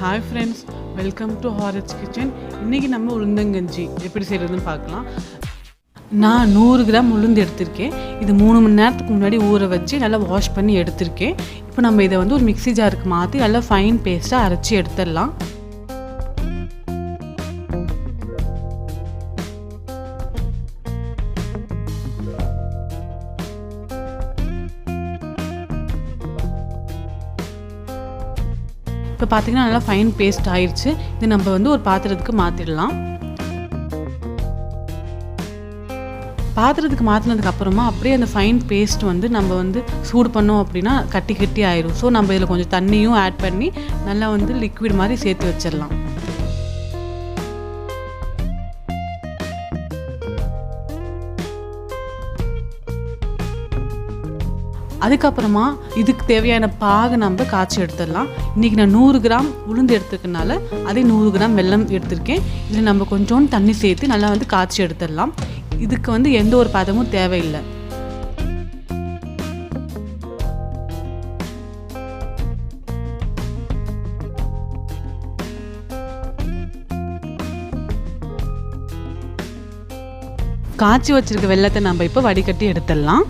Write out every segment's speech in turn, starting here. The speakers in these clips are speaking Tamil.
ஹாய் ஃப்ரெண்ட்ஸ் வெல்கம் டு ஹாரட்ஸ் கிச்சன் இன்றைக்கி நம்ம உளுந்தங்கஞ்சி எப்படி செய்கிறதுன்னு பார்க்கலாம். நான் நூறு கிராம் உளுந்து எடுத்திருக்கேன். இது மூணு மணி நேரத்துக்கு முன்னாடி ஊற வச்சு நல்லா வாஷ் பண்ணி எடுத்திருக்கேன். இப்போ நம்ம இதை வந்து ஒரு மிக்ஸி ஜாருக்கு மாற்றி நல்லா ஃபைன் பேஸ்ட்டாக அரைச்சி எடுத்துடலாம். இப்போ பார்த்தீங்கன்னா நல்லா ஃபைன் பேஸ்ட் ஆயிடுச்சு இது நம்ம வந்து ஒரு பாத்திரத்துக்கு மாற்றிடலாம் பாத்திரத்துக்கு மாற்றினதுக்கு அப்புறமா அப்படியே அந்த ஃபைன் பேஸ்ட் வந்து நம்ம வந்து சூடு பண்ணோம் அப்படின்னா கட்டி கட்டி ஆயிடும் ஸோ நம்ம இதில் கொஞ்சம் தண்ணியும் ஆட் பண்ணி நல்லா வந்து லிக்விட் மாதிரி சேர்த்து வச்சிடலாம் அதுக்கப்புறமா இதுக்கு தேவையான பாகு நம்ம காய்ச்சி எடுத்துடலாம். இன்றைக்கி நான் நூறு கிராம் உளுந்து எடுத்துக்கனால அதே நூறு கிராம் வெல்லம் எடுத்திருக்கேன். இதில் நம்ம கொஞ்சோண்டு தண்ணி சேர்த்து நல்லா வந்து காய்ச்சி எடுத்துடலாம். இதுக்கு வந்து எந்த ஒரு பதமும் தேவையில்லை. காய்ச்சி வச்சுருக்க வெள்ளத்தை நம்ம இப்போ வடிகட்டி எடுத்துடலாம்.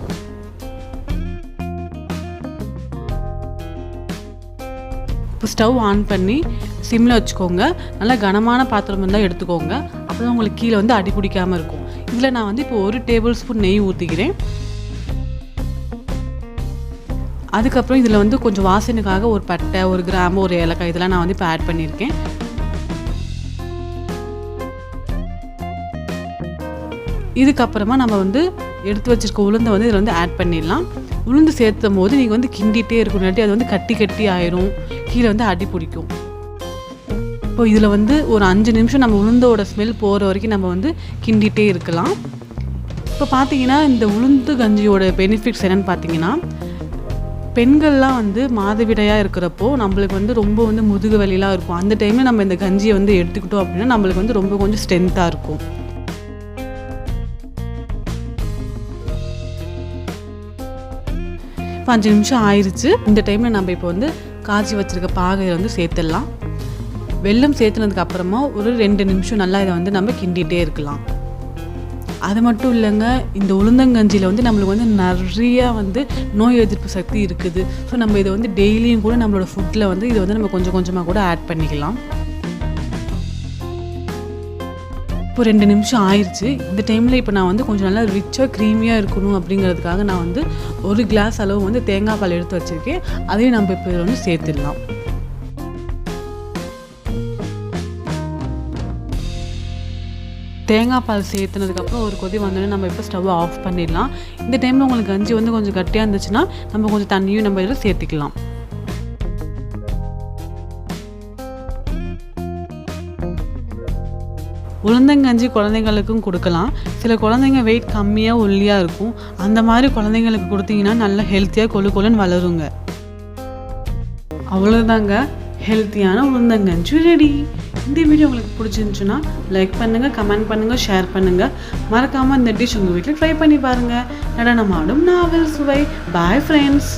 ஸ்டவ் ஆன் பண்ணி சிம்மில் வச்சுக்கோங்க. நல்லா கனமான பாத்திரம் இருந்தால் எடுத்துக்கோங்க. அப்போ தான் உங்களுக்கு கீழே வந்து அடி பிடிக்காமல் இருக்கும். இதில் நான் வந்து இப்போ ஒரு டேபிள் ஸ்பூன் நெய் ஊற்றிக்கிறேன் அதுக்கப்புறம் இதில் வந்து கொஞ்சம் வாசனைக்காக ஒரு பட்டை ஒரு கிராம்பு ஒரு ஏலக்காய் இதெல்லாம் நான் வந்து இப்போ ஆட் பண்ணியிருக்கேன். இதுக்கப்புறமா நம்ம வந்து எடுத்து வச்சிருக்க உளுந்தை வந்து இதில் வந்து ஆட் பண்ணிடலாம். உளுந்து சேர்த்தும் போது நீங்கள் வந்து கிண்டிகிட்டே இருக்கணும்னாட்டி அது வந்து கட்டி கட்டி ஆயிரும். கீழே வந்து அடி பிடிக்கும். இப்போ இதில் வந்து ஒரு அஞ்சு நிமிஷம் நம்ம உளுந்தோட ஸ்மெல் போகிற வரைக்கும் நம்ம வந்து கிண்டிகிட்டே இருக்கலாம். இப்போ பார்த்தீங்கன்னா இந்த உளுந்து கஞ்சியோட பெனிஃபிட்ஸ் என்னென்னு பார்த்தீங்கன்னா பெண்கள்லாம் வந்து மாதவிடையாக இருக்கிறப்போ நம்மளுக்கு வந்து ரொம்ப வந்து முதுகு வலிலாம் இருக்கும். அந்த டைமில் நம்ம இந்த கஞ்சியை வந்து எடுத்துக்கிட்டோம் அப்படின்னா நம்மளுக்கு வந்து ரொம்ப கொஞ்சம் ஸ்ட்ரென்த்தாக இருக்கும். இப்போ அஞ்சு நிமிஷம் ஆயிடுச்சு இந்த டைமில் நம்ம இப்போ வந்து காய்ச்சி வச்சுருக்க பாகையை வந்து சேர்த்துடலாம். வெல்லம் சேர்த்துனதுக்கு அப்புறமா ஒரு ரெண்டு நிமிஷம் நல்லா இதை வந்து நம்ம கிண்டிகிட்டே இருக்கலாம். அது மட்டும் இல்லைங்க இந்த உளுந்தங்கஞ்சியில் வந்து நம்மளுக்கு வந்து நிறைய வந்து நோய் எதிர்ப்பு சக்தி இருக்குது. ஸோ நம்ம இதை வந்து டெய்லியும் கூட நம்மளோட ஃபுட்டில் வந்து இதை வந்து நம்ம கொஞ்சம் கொஞ்சமாக கூட ஆட் பண்ணிக்கலாம். இப்போ ரெண்டு நிமிஷம் ஆயிடுச்சு இந்த டைமில் இப்போ நான் வந்து கொஞ்சம் நல்லா ரிச்சாக க்ரீமியாக இருக்கணும் அப்படிங்கிறதுக்காக நான் வந்து ஒரு கிளாஸ் அளவு வந்து தேங்காய் பால் எடுத்து வச்சுருக்கேன். அதையும் நம்ம இப்போ இதில் வந்து சேர்த்துடலாம். தேங்காய் பால் சேர்த்துனதுக்கப்புறம் ஒரு கொதி வந்தோடனே நம்ம இப்போ ஸ்டவ்வை ஆஃப் பண்ணிடலாம். இந்த டைமில் உங்களுக்கு கஞ்சி வந்து கொஞ்சம் கட்டியாக இருந்துச்சுன்னா நம்ம கொஞ்சம் தண்ணியும் நம்ம இதில் சேர்த்துக்கலாம். உளுந்தங்கஞ்சி குழந்தைங்களுக்கும் கொடுக்கலாம். சில குழந்தைங்க வெயிட் கம்மியாக ஒல்லியாக இருக்கும். அந்த மாதிரி குழந்தைங்களுக்கு கொடுத்தீங்கன்னா நல்லா ஹெல்த்தியாக கொழு கொழுன்னு வளருங்க. அவ்வளோதாங்க ஹெல்த்தியான உளுந்தங்கஞ்சி ரெடி இந்த வீடியோ உங்களுக்கு பிடிச்சிருந்துச்சுன்னா லைக் பண்ணுங்கள் கமெண்ட் பண்ணுங்கள் ஷேர் பண்ணுங்கள் மறக்காமல் இந்த டிஷ் உங்கள் வீட்டில் ட்ரை பண்ணி பாருங்கள் நடனமாடும் நாவல் சுவை. Bye friends